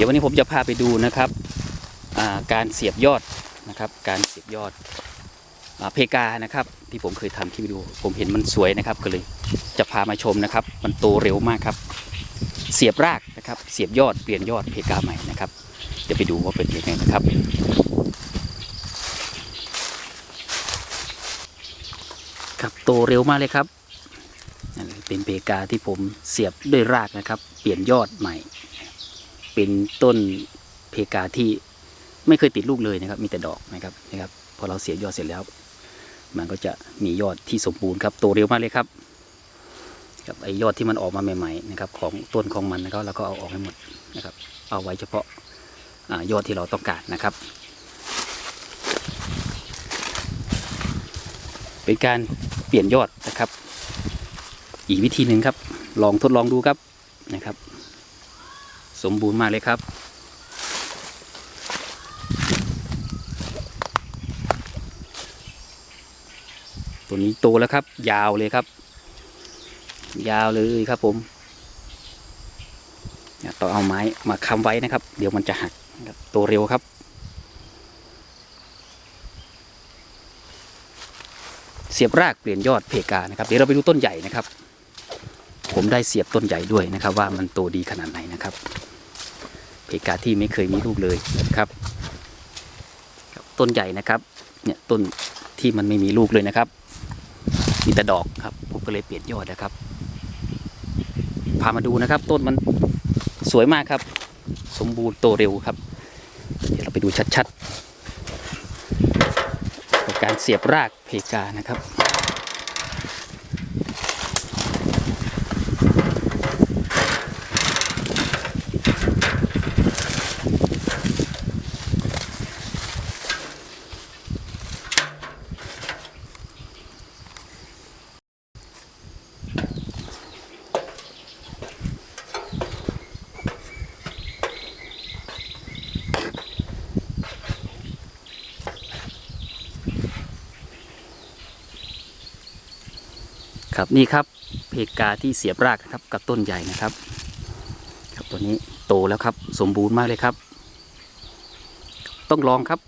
ดี๋ยววันนี้ผมจะพาไปดูนะครับาการเสียบยอดนะครับการเสียบยอดอเพกานะครับที่ผมเคยทำคลิปวิดีโอผมเห็นมันสวยนะครับก็เลยจะพามาชมนะครับ มันโตเร็วมากครับ เสียบรากนะครับเสียบยอดเปลี่ยนยอดเพกาใหม่นะครับเดี๋ยวไปดูว่าเป็นยังไงนะครับครับโตเร็วมากเลยครับเป็นเพกาที่ผมเสียบด้วยรากนะครับ เปลี่ยนยอดใหม่ เป็นต้นเพกาที่ไม่เคยติดลูกเลยนะครับ มีแต่ดอกนะครับนะครับ พอเราเสียยอดเสร็จแล้ว มันก็จะมียอดที่สมบูรณ์ครับโตเร็วมากเลยครับกับไอยอดที่มันออกมาใหม่ๆนะครับ ของต้นของมันนะครับเราก็เอาออกให้หมดนะครับ เอาไว้เฉพาะอายอดที่เราต้องการนะครับ เป็นการเปลี่ยนยอดนะครับ อีกวิธีหนึ่งครับ ลองทดลองดูครับนะครับ สมบูรณ์มากเลยครับ ตัวนี้โตแล้วครับ ยาวเลยครับ ยาวเลยครับผมเนี่ยต้อเอาไม้มาค้ำไว้นะครับ เดี๋ยวมันจะหักนะครับโตเร็วครับ เสียบรากเปลี่ยนยอดเพกานะครับ เดี๋ยวเราไปดูต้นใหญ่นะครับ ผมได้เสียบต้นใหญ่ด้วยนะครับ ว่ามันโตดีขนาดไหนนะครับ เพกาที่ไม่เคยมีลูกเลยนะครับต้นใหญ่นะครับเนี่ยต้นที่มันไม่มีลูกเลยนะครับ มีแต่ดอกครับ ผมก็เลยเปลี่ยนยอดนะครับ พามาดูนะครับ ต้นมันสวยมากครับ สมบูรณ์โตเร็วครับ เดี๋ยวเราไปดูชัดๆการเสียบรากเพกานะครับ ครับนี่ครับเพกาที่เสียบรากนะครับกับต้นใหญ่นะครับ ครับตัวนี้โตแล้วครับสมบูรณ์มากเลยครับ ต้องลองครับ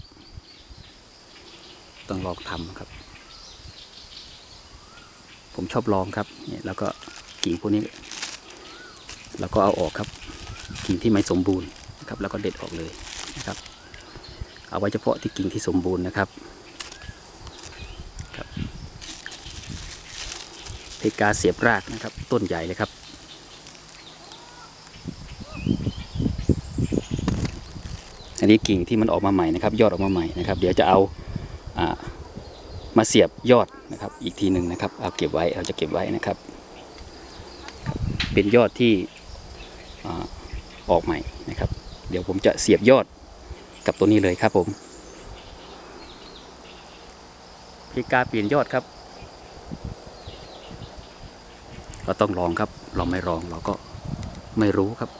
ต้องลองทำครับ ผมชอบลองครับเนี่ยแล้วก็กิ่งพวกนี้เราก็เอาออกครับ กิ่งที่ไม่สมบูรณ์นะครับ แล้วก็เด็ดออกเลยนะครับ เอาไว้เฉพาะที่กิ่งที่สมบูรณ์นะครับ เพกาเสียบรากนะครับ ต้นใหญ่เลยครับ อันนี้กิ่งที่มันออกมาใหม่นะครับ ยอดออกมาใหม่นะครับ เดี๋ยวจะเอาอามาเสียบยอดนะครับ อีกทีหนึ่งนะครับเอาเก็บไว้เราจะเก็บไว้นะครับ เป็นยอดที่อออกใหม่นะครับ เดี๋ยวผมจะเสียบยอดกับตัวนี้เลยครับผมเพกาเปลี่ยนยอดครับ เราต้องลองครับ เราไม่ลองเราก็ไม่รู้ครับ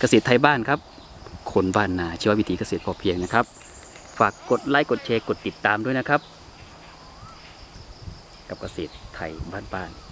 เกษตรไทยบ้านครับ คนบ้านนาชีววิถีเกษตรพอเพียงนะครับ ฝากกดไลค์กดแชร์กดติดตามด้วยนะครับ กับเกษตรไทยบ้านๆ